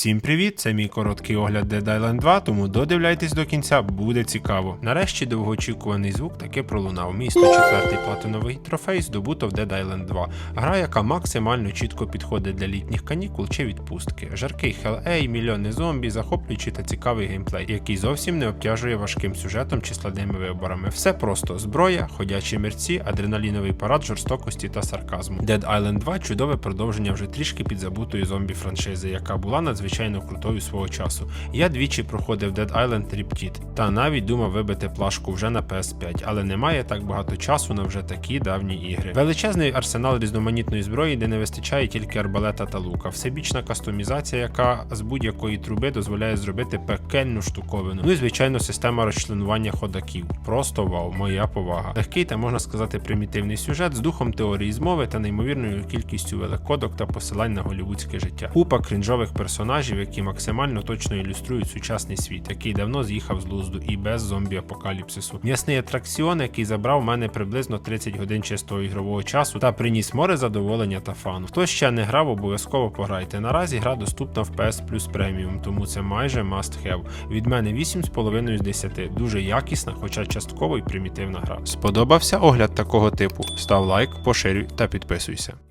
Всім привіт! Це мій короткий огляд Dead Island 2, тому додивляйтесь до кінця, буде цікаво. Нарешті довгоочікуваний звук таки пролунав. Мій 104-й платиновий трофей здобуто в Dead Island 2. Гра, яка максимально чітко підходить для літніх канікул чи відпустки. Жаркий A, мільйони зомбі, захоплюючий та цікавий геймплей, який зовсім не обтяжує важким сюжетом чи складними виборами. Все просто зброя, ходячі мерці, адреналіновий парад жорстокості та сарказму. Dead Island 2 чудове продовження вже трішки підзабутої зомбі франшизи, яка була надзвичайно крутою свого часу. Я двічі проходив Dead Island Triptyd, та навіть думав вибити плашку вже на PS5, але немає так багато часу на вже такі давні ігри. Величезний арсенал різноманітної зброї, де не вистачає тільки арбалета та лука. Всебічна кастомізація, яка з будь-якої труби дозволяє зробити пекельну штуковину. Ну і звичайно, система розчленування ходаків. Просто вау, моя повага. Легкий та можна сказати примітивний сюжет з духом теорії змови та неймовірною кількістю великодок та посилань на голівудське життя. Купа крінжових персонажів, які максимально точно ілюструють сучасний світ, який давно з'їхав з лузду і без зомбі-апокаліпсису. М'ясний атракціон, який забрав в мене приблизно 30 годин чистого ігрового часу та приніс море задоволення та фану. Хто ще не грав, обов'язково пограйте. Наразі гра доступна в PS Plus Premium, тому це майже must have. Від мене 8,5 з 10. Дуже якісна, хоча частково й примітивна гра. Сподобався огляд такого типу? Став лайк, поширюй та підписуйся.